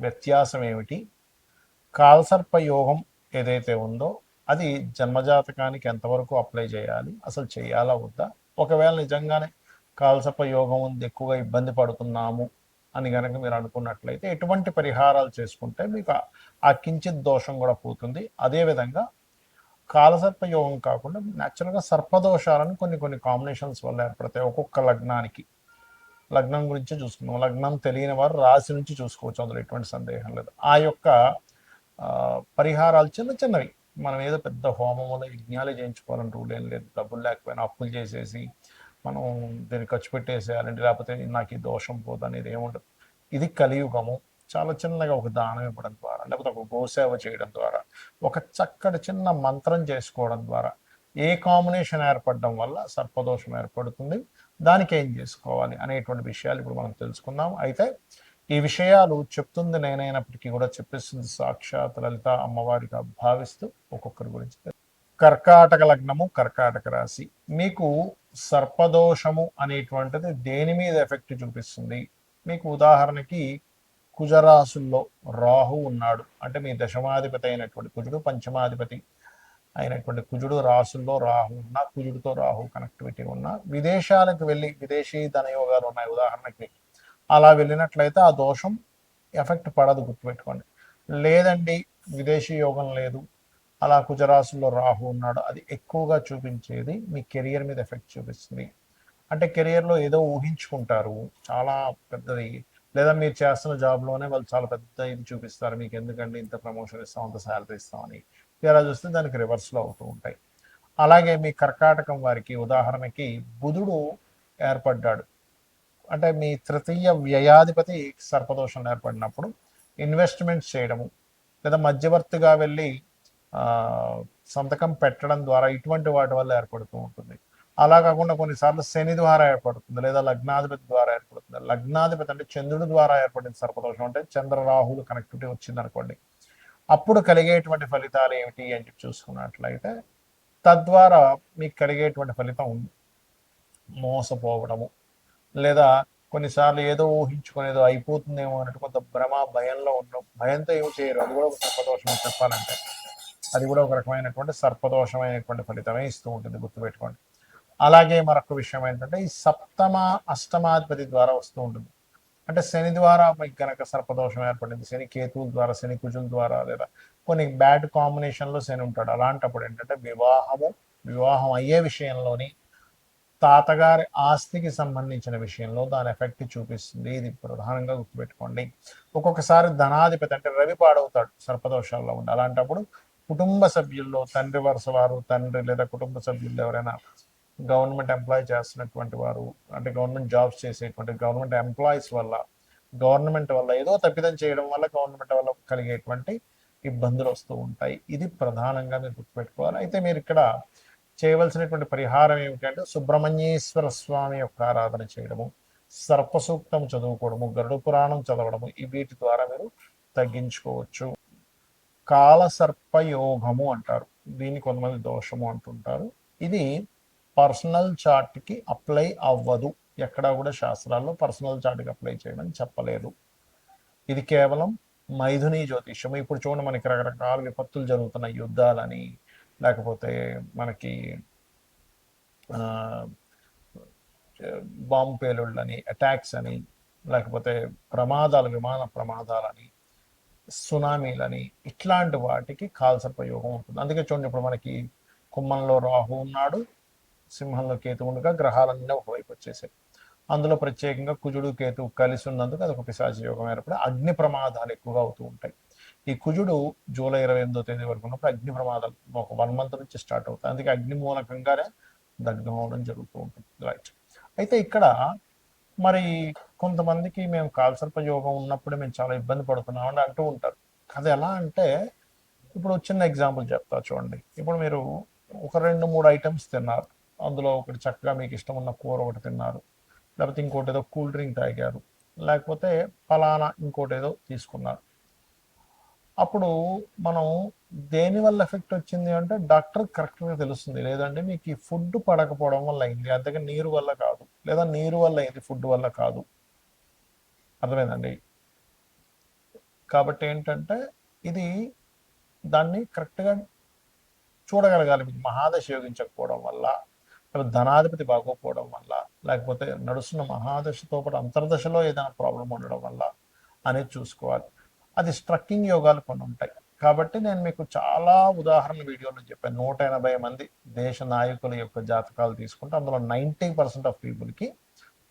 వ్యత్యాసం ఏమిటి? కాల్సర్ప యోగం ఏదైతే ఉందో అది జన్మజాతకానికి ఎంతవరకు అప్లై చేయాలి? అసలు చేయాలా వద్దా? ఒకవేళ నిజంగానే కాల్సర్ప యోగం ఉంది ఎక్కువగా ఇబ్బంది పడుతున్నాము అని కనుక మీరు అనుకున్నట్లయితే ఎటువంటి పరిహారాలు చేసుకుంటే మీకు ఆ- ఆ కించిత్ దోషం కూడా పోతుంది. అదేవిధంగా కాలసర్ప యోగం కాకుండా న్యాచురల్గా సర్పదోషాలను కొన్ని కొన్ని కాంబినేషన్స్ వల్ల ఏర్పడతాయి. ఒక్కొక్క లగ్నానికి. లగ్నం గురించి చూసుకుందాం. లగ్నం తెలియని వారు రాశి నుంచి చూసుకోవచ్చు. అందులో ఎటువంటి సందేహం లేదు. ఆ యొక్క పరిహారాలు చిన్న చిన్నవి. మనం ఏదో పెద్ద హోమములు యజ్ఞాలు చేయించుకోవాలని రూల్ ఏం లేదు. డబ్బులు లేకపోయినా అప్పులు చేసేసి మనం దీన్ని ఖర్చు పెట్టేసేయాలంటే లేకపోతే నాకు ఈ దోషం పోదు అనేది ఏముండదు ఇది కలియుగము. చాలా చిన్నగా ఒక దానం ఇవ్వడం ద్వారా లేకపోతే ఒక గోసేవ చేయడం ద్వారా ఒక చక్కటి చిన్న మంత్రం చేసుకోవడం ద్వారా ఏ కాంబినేషన్ ఏర్పడడం వల్ల సర్పదోషం ఏర్పడుతుంది? దానికి ఏం చేసుకోవాలి అనేటువంటి విషయాలు ఇప్పుడు మనం తెలుసుకుందాం. అయితే ఈ విషయాలు చెప్తుంది నేనైనప్పటికీ కూడా చెప్పిస్తుంది సాక్షాత్ లలిత అమ్మవారిగా భావిస్తూ ఒక్కొక్కరి గురించి. కర్కాటక లగ్నము కర్కాటక రాశి. మీకు సర్పదోషము అనేటువంటిది దేని మీద ఎఫెక్ట్ చూపిస్తుంది? మీకు ఉదాహరణకి కుజరాశుల్లో రాహు ఉన్నాడు. అంటే మీ దశమాధిపతి అయినటువంటి కుజుడు పంచమాధిపతి. అయినటువంటి కుజుడు రాసుల్లో రాహు ఉన్న కుజుడితో రాహు కనెక్టివిటీ ఉన్న విదేశాలకు వెళ్ళి విదేశీ ధనయోగాలు ఉన్నాయి. ఉదాహరణకి అలా వెళ్ళినట్లయితే ఆ దోషం ఎఫెక్ట్ పడదు గుర్తుపెట్టుకోండి. లేదండి విదేశీ యోగం లేదు. అలా కుజరాశుల్లో రాహు ఉన్నాడు. అది ఎక్కువగా చూపించేది మీ కెరియర్ మీద ఎఫెక్ట్ చూపిస్తుంది. అంటే కెరియర్లో ఏదో ఊహించుకుంటారు. చాలా పెద్దది. లేదా మీరు చేస్తున్న జాబ్లోనే వాళ్ళు చాలా పెద్ద ఇది చూపిస్తారు. మీకు ఎందుకంటే ఇంత ప్రమోషన్ ఇస్తాం అంత శాలరీ ఇస్తామని తీరా చూస్తే దానికి రివర్స్లో అవుతూ ఉంటాయి. అలాగే మీ కర్కాటకం వారికి ఉదాహరణకి బుధుడు ఏర్పడ్డాడు. అంటే మీ తృతీయ వ్యయాధిపతి సర్పదోషం ఏర్పడినప్పుడు ఇన్వెస్ట్మెంట్స్ చేయడము లేదా మధ్యవర్తిగా వెళ్ళి సంతకం పెట్టడం ద్వారా ఇటువంటి వాటి వల్ల ఏర్పడుతూ ఉంటుంది. అలా కాకుండా కొన్నిసార్లు శని ద్వారా ఏర్పడుతుంది లేదా లగ్నాధిపతి ద్వారా ఏర్పడుతుంది. లగ్నాధిపతి అంటే చంద్రుడి ద్వారా ఏర్పడింది సర్పదోషం అంటే చంద్ర రాహులు కనెక్టివిటీ వచ్చింది అనుకోండి అప్పుడు కలిగేటువంటి ఫలితాలు ఏమిటి అని చెప్పి చూసుకున్నట్లయితే తద్వారా మీకు కలిగేటువంటి ఫలితం మోసపోవడము. లేదా కొన్నిసార్లు ఏదో ఊహించుకునేదో అయిపోతుందేమో అన్నట్టు కొంత భ్రమ భయంలో ఉండడం భయంతో ఏమి చేయరు. అది కూడా ఒక సర్పదోషం అని చెప్పాలంటే. అది కూడా ఒక రకమైనటువంటి సర్పదోషమైనటువంటి ఫలితమే ఇస్తూ ఉంటుంది గుర్తుపెట్టుకోండి. అలాగే మరొక విషయం ఏంటంటే ఈ సప్తమ అష్టమాధిపతి ద్వారా వస్తూ ఉంటుంది. అంటే శని ద్వారా మీకు గనక సర్పదోషం ఏర్పడింది శని కేతువుల ద్వారా శని కుజుల ద్వారా లేదా కొన్ని బ్యాడ్ కాంబినేషన్లో శని ఉంటాడు. అలాంటప్పుడు ఏంటంటే వివాహము వివాహం అయ్యే విషయంలోని తాతగారి ఆస్తికి సంబంధించిన విషయంలో దాని ఎఫెక్ట్ చూపిస్తుంది. ఇది ప్రధానంగా గుర్తుపెట్టుకోండి. ఒక్కొక్కసారి ధనాధిపతి అంటే రవి పాడవుతాడు సర్పదోషాల్లో ఉండి. అలాంటప్పుడు కుటుంబ సభ్యుల్లో తండ్రి వరుస వారు తండ్రి లేదా కుటుంబ సభ్యుల్లో ఎవరైనా గవర్నమెంట్ ఎంప్లాయ్ చేస్తున్నటువంటి వారు అంటే గవర్నమెంట్ జాబ్స్ చేసేటువంటి గవర్నమెంట్ ఎంప్లాయీస్ వల్ల గవర్నమెంట్ వల్ల ఏదో తప్పిదం చేయడం వల్ల గవర్నమెంట్ వల్ల కలిగేటువంటి ఇబ్బందులు వస్తూ ఉంటాయి. ఇది ప్రధానంగా మీరు గుర్తుపెట్టుకోవాలి. అయితే మీరు ఇక్కడ చేయవలసినటువంటి పరిహారం ఏమిటంటే సుబ్రహ్మణ్యేశ్వర స్వామి యొక్క ఆరాధన చేయడము సర్పసూక్తం చదువుకోవడము గరుడు పురాణం చదవడము ఈ వీటి ద్వారా మీరు తగ్గించుకోవచ్చు. కాలసర్పయోగము అంటారు. దీన్ని కొంతమంది దోషము అంటుంటారు. ఇది పర్సనల్ చార్ట్కి అప్లై అవ్వదు. ఎక్కడా కూడా శాస్త్రాల్లో పర్సనల్ చార్ట్కి అప్లై చేయమని చెప్పలేదు. ఇది కేవలం మైథుని జ్యోతిష్యం. ఇప్పుడు చూడండి మనకి రకరకాల విపత్తులు జరుగుతున్నాయి. యుద్ధాలని లేకపోతే మనకి బాంబు పేలుళ్ళని అటాక్స్ అని లేకపోతే ప్రమాదాలు విమాన ప్రమాదాలని సునామీలని ఇట్లాంటి వాటికి కాల్సర్పయోగం ఉంటుంది. అందుకే చూడండి ఇప్పుడు మనకి కుమ్మంలో రాహు ఉన్నాడు. సింహంలో కేతు ఉండగా గ్రహాలన్నీ ఒకవైపు వచ్చేసాయి. అందులో ప్రత్యేకంగా కుజుడు కేతు కలిసి ఉన్నందుకు అది ఒక యోగం ఏర్పడి అగ్ని ప్రమాదాలు ఎక్కువగా అవుతూ ఉంటాయి. ఈ కుజుడు జూలై ఇరవై ఎనిమిదో తేదీ వరకు ఉన్నప్పుడు అగ్ని ప్రమాదాలు ఒక వన్ మంత్ నుంచి స్టార్ట్ అవుతాయి అందుకే అగ్ని మూలకంగానే దగ్గం అవడం జరుగుతూ ఉంటుంది. రైట్. అయితే ఇక్కడ మరి కొంతమందికి మేము కాల్సర్ప యోగం ఉన్నప్పుడు మేము చాలా ఇబ్బంది పడుతున్నాం అని అంటూ ఉంటారు. అది ఎలా అంటే ఇప్పుడు చిన్న ఎగ్జాంపుల్ చెప్తా చూడండి. ఇప్పుడు మీరు ఒక రెండు మూడు ఐటమ్స్ తిన్నారు. అందులో ఒకటి చక్కగా మీకు ఇష్టం ఉన్న కూర ఒకటి తిన్నారు. లేకపోతే ఇంకోటి ఏదో కూల్ డ్రింక్ తాగారు. లేకపోతే ఫలానా ఇంకోటి ఏదో తీసుకున్నారు. అప్పుడు మనం దేని వల్ల ఎఫెక్ట్ వచ్చింది అంటే డాక్టర్ కరెక్ట్గా తెలుస్తుంది. లేదంటే మీకు ఈ ఫుడ్ పడకపోవడం వల్ల అయింది. అంతగా నీరు వల్ల కాదు. లేదా నీరు వల్ల అయింది ఫుడ్ వల్ల కాదు. అర్థమైందండి? కాబట్టి ఏంటంటే ఇది దాన్ని కరెక్ట్గా చూడగలగాలి. మీకు మహాదశ యోగించకపోవడం వల్ల లేకపోతే ధనాధిపతి బాగోకపోవడం వల్ల లేకపోతే నడుస్తున్న మహాదశతో పాటు అంతర్దశలో ఏదైనా ప్రాబ్లం ఉండడం వల్ల అనేది చూసుకోవాలి. అది స్ట్రక్కింగ్ యోగాలు కొన్ని ఉంటాయి. కాబట్టి నేను మీకు చాలా ఉదాహరణ వీడియోలో చెప్పాను. నూట ఎనభై మంది దేశ నాయకుల యొక్క జాతకాలు తీసుకుంటే అందులో నైంటీ పర్సెంట్ ఆఫ్ పీపుల్కి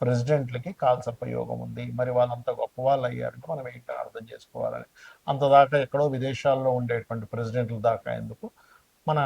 ప్రెసిడెంట్లకి కాల్సర్ప యోగం ఉంది. మరి వాళ్ళంతా గొప్ప వాళ్ళు అయ్యారంటే మనం ఏంటో అర్థం చేసుకోవాలని అంతదాకా ఎక్కడో విదేశాల్లో ఉండేటువంటి ప్రెసిడెంట్ల దాకా ఎందుకు? మన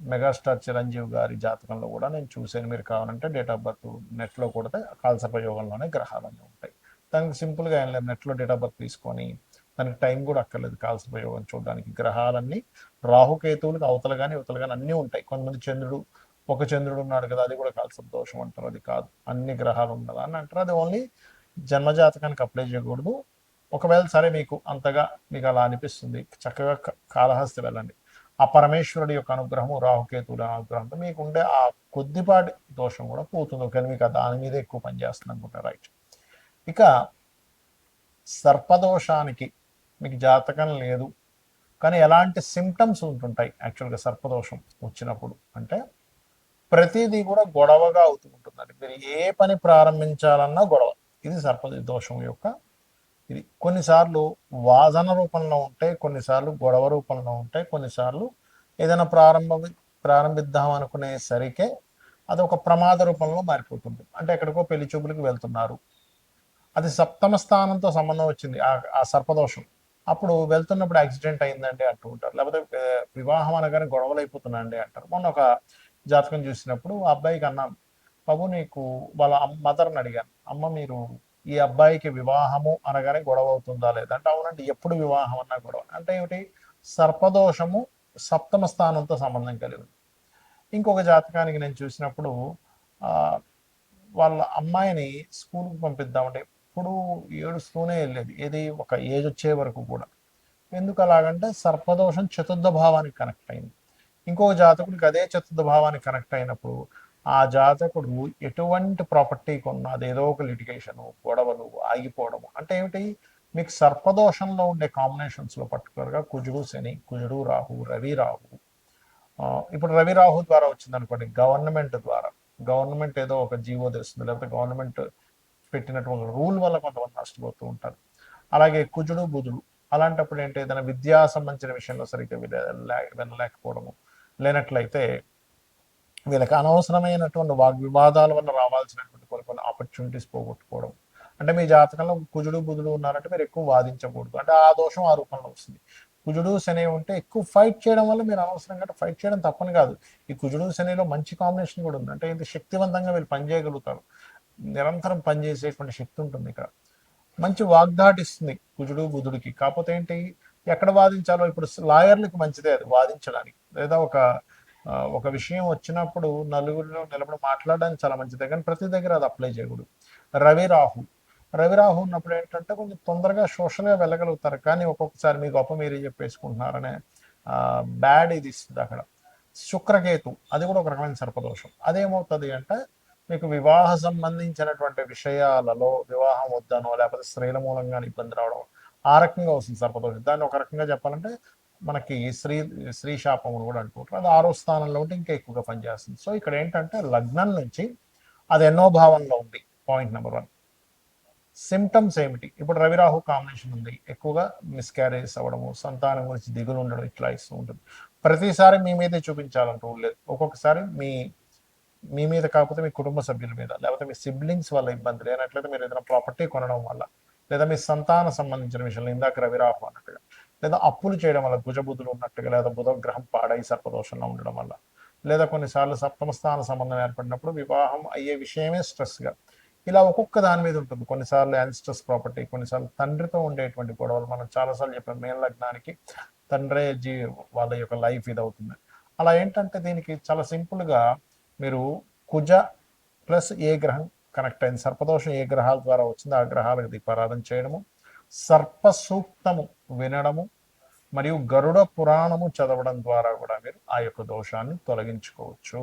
మెగాస్టార్ చిరంజీవి గారి జాతకంలో కూడా నేను చూశాను. మీరు కావాలంటే డేట్ ఆఫ్ బర్త్ నెట్లో కొడితే కాల్సపయోగంలోనే గ్రహాలన్నీ ఉంటాయి. దానికి సింపుల్గా ఏం లేదు. నెట్లో డేట్ ఆఫ్ బర్త్ తీసుకొని దానికి టైం కూడా అక్కర్లేదు కాల్సపయోగం చూడడానికి. గ్రహాలన్నీ రాహుకేతువులకు అవతల కానీ అవతల కానీ అన్నీ ఉంటాయి. కొంతమంది చంద్రుడు ఒక చంద్రుడు ఉన్నాడు కదా అది కూడా కాల్సర్ప దోషం అంటారు. అది కాదు. అన్ని గ్రహాలు ఉన్నదా అని అంటారు. అది ఓన్లీ జన్మజాతకానికి అప్లై చేయకూడదు. ఒకవేళ సరే మీకు అంతగా మీకు అలా అనిపిస్తుంది. చక్కగా క- కాళహస్తి వెళ్ళండి. ఆ పరమేశ్వరుడి యొక్క అనుగ్రహము రాహుకేతువుల అనుగ్రహంతో మీకు ఉండే ఆ కొద్దిపాటి దోషం కూడా పోతుంది. ఒకవేళ మీకు దాని మీద ఎక్కువ పనిచేస్తుంది అనుకుంటా రైట్ ఇక సర్పదోషానికి మీకు జాతకం లేదు కానీ ఎలాంటి సిమ్టమ్స్ ఉంటుంటాయి యాక్చువల్గా సర్పదోషం వచ్చినప్పుడు? అంటే ప్రతిదీ కూడా గొడవగా అవుతూ ఉంటుందండి. మీరు ఏ పని ప్రారంభించాలన్నా గొడవ. ఇది సర్ప దోషం యొక్క ఇది కొన్నిసార్లు వాదన రూపంలో ఉంటాయి కొన్నిసార్లు గొడవ రూపంలో ఉంటాయి కొన్నిసార్లు ఏదైనా ప్రారంభ ప్రారంభిద్దాం అనుకునే సరికే అది ఒక ప్రమాద రూపంలో మారిపోతుంది. అంటే ఎక్కడికో పెళ్ళి చూపులకు వెళ్తున్నారు. అది సప్తమ స్థానంతో సంబంధం వచ్చింది ఆ ఆ సర్పదోషం. అప్పుడు వెళ్తున్నప్పుడు యాక్సిడెంట్ అయిందండి అంటూ ఉంటారు. లేకపోతే వివాహం అనగానే గొడవలు అయిపోతున్నాయండి అంటారు. మొన్న ఒక జాతకం చూసినప్పుడు ఆ అబ్బాయికి అన్నాం బాబు నీకు వాళ్ళ మదర్ని అడిగాను. అమ్మ మీరు ఈ అబ్బాయికి వివాహము అనగానే గొడవ అవుతుందా లేదా? అంటే అవునండి ఎప్పుడు వివాహం అన్నా గొడవ. అంటే ఏమిటి? సర్పదోషము సప్తమ స్థానంతో సంబంధం కలిగి ఉంది. ఇంకొక జాతకానికి నేను చూసినప్పుడు వాళ్ళ అమ్మాయిని స్కూల్కి పంపిద్దామంటే ఎప్పుడు ఏడుస్తూనే వెళ్ళేది. ఏది? ఒక ఏజ్ వచ్చే వరకు కూడా. ఎందుకు అలాగంటే సర్పదోషం చతుర్థ భావానికి కనెక్ట్ అయింది. ఇంకొక జాతకుడికి అదే చతుర్థ భావానికి కనెక్ట్ అయినప్పుడు ఆ జాతకుడు ఎటువంటి ప్రాపర్టీ కొన్నా ఏదో ఒక లిటిగేషను గొడవలు ఆగిపోవడము. అంటే ఏమిటి? మీకు సర్పదోషంలో ఉండే కాంబినేషన్స్లో పర్టికులర్గా కుజుడు శని కుజుడు రాహు రవి రాహు. ఇప్పుడు రవి రాహు ద్వారా వచ్చింది అనుకోండి గవర్నమెంట్ ద్వారా. గవర్నమెంట్ ఏదో ఒక జీవో తెస్తుంది లేకపోతే గవర్నమెంట్ పెట్టినటువంటి రూల్ వల్ల కొంతమంది నష్టపోతూ ఉంటారు. అలాగే కుజుడు బుధుడు అలాంటప్పుడు ఏంటి? ఏదైనా విద్యా సంబంధించిన విషయంలో సరిగ్గా వినలేకపోవడము. లేనట్లయితే వీళ్ళకి అనవసరమైనటువంటి వాగ్ వివాదాల వల్ల రావాల్సినటువంటి కొన్ని కొన్ని ఆపర్చునిటీస్ పోగొట్టుకోవడం. అంటే మీ జాతకంలో కుజుడు బుధుడు ఉన్నారంటే మీరు ఎక్కువ వాదించకూడదు. అంటే ఆ దోషం ఆ రూపంలో వస్తుంది. కుజుడు శని ఉంటే ఎక్కువ ఫైట్ చేయడం వల్ల మీరు అనవసరంగా ఫైట్ చేయడం తప్పని కాదు. ఈ కుజుడు శనిలో మంచి కాంబినేషన్ కూడా ఉంది. అంటే ఇది శక్తివంతంగా వీళ్ళు పనిచేయగలుగుతారు నిరంతరం పనిచేసేటువంటి శక్తి ఉంటుంది ఇక్కడ. మంచి వాగ్దాటి ఇస్తుంది కుజుడు బుధుడికి. కాకపోతే ఏంటి? ఎక్కడ వాదించాలో ఇప్పుడు లాయర్లకు మంచిదే అది వాదించడానికి. లేదా ఒక ఒక విషయం వచ్చినప్పుడు నలుగురిలో నిలబడి మాట్లాడడానికి చాలా మంచిదే కానీ ప్రతి దగ్గర అది అప్లై చేయకూడదు. రవి రాహు. రవి రాహు ఉన్నప్పుడు ఏంటంటే కొంచెం తొందరగా సోషల్గా వెళ్ళగలుగుతారు కానీ ఒక్కొక్కసారి మీ గొప్ప మీరే చెప్పేసుకుంటున్నారనే బ్యాడ్ ఇది ఇస్తుంది అక్కడ. శుక్రకేతు అది కూడా ఒక రకమైన సర్పదోషం. అదేమవుతుంది అంటే మీకు వివాహ సంబంధించినటువంటి విషయాలలో వివాహం వద్దనో లేకపోతే స్త్రీల మూలంగా ఇబ్బంది రావడం ఆ రకంగా వస్తుంది సర్పదోషం. దాన్ని ఒక రకంగా చెప్పాలంటే మనకి శ్రీ శ్రీ శాపం కూడా అంటుంటారు అది ఆరో స్థానంలో ఉంటే ఇంకా ఎక్కువగా పనిచేస్తుంది. సో ఇక్కడ ఏంటంటే లగ్నం నుంచి అది ఎన్నో భావంలో ఉంది పాయింట్ నెంబర్ వన్ సిమ్టమ్స్ ఏమిటి? ఇప్పుడు రవిరాహు కాంబినేషన్ ఉంది. ఎక్కువగా మిస్క్యారేజ్ అవ్వడము సంతానం గురించి దిగులు ఉండడం ఇట్లా ఇస్తూ ఉంటుంది. ప్రతిసారి మీ మీదే చూపించాలని రూల్ లేదు. ఒక్కొక్కసారి మీ మీ మీద కాకపోతే మీ కుటుంబ సభ్యుల మీద లేకపోతే మీ సిబ్లింగ్స్ వల్ల ఇబ్బంది లేనట్లయితే మీరు ఏదైనా ప్రాపర్టీ కొనడం వల్ల లేదా మీ సంతాన సంబంధించిన విషయంలో ఇందాక రవిరాహు అన్నట్టుగా లేదా అప్పులు చేయడం వల్ల భుజబుద్ధులు ఉన్నట్టుగా లేదా బుధ గ్రహం పాడై సర్పదోషంలో ఉండడం వల్ల లేదా కొన్నిసార్లు సప్తమ స్థాన సంబంధం ఏర్పడినప్పుడు వివాహం అయ్యే విషయమే స్ట్రెస్గా. ఇలా ఒక్కొక్క దాని మీద ఉంటుంది. కొన్నిసార్లు యాన్స్టర్స్ ప్రాపర్టీ కొన్నిసార్లు తండ్రితో ఉండేటువంటి గొడవలు. మనం చాలాసార్లు చెప్పాం మేన లగ్నానికి తండ్రే జీ వాళ్ళ యొక్క లైఫ్ ఇది అవుతుంది అలా ఏంటంటే దీనికి చాలా సింపుల్గా మీరు కుజ ప్లస్ ఏ గ్రహం కనెక్ట్ అయింది. సర్పదోషం ఏ గ్రహాల ద్వారా వచ్చిందో ఆ గ్రహాలకు దీపారాధన చేయడము. సర్పసూక్తము వినడము మరియు గరుడ పురాణము చదవడం ద్వారా కూడా మీరు ఆ యొక్క దోషాన్ని తొలగించుకోవచ్చు.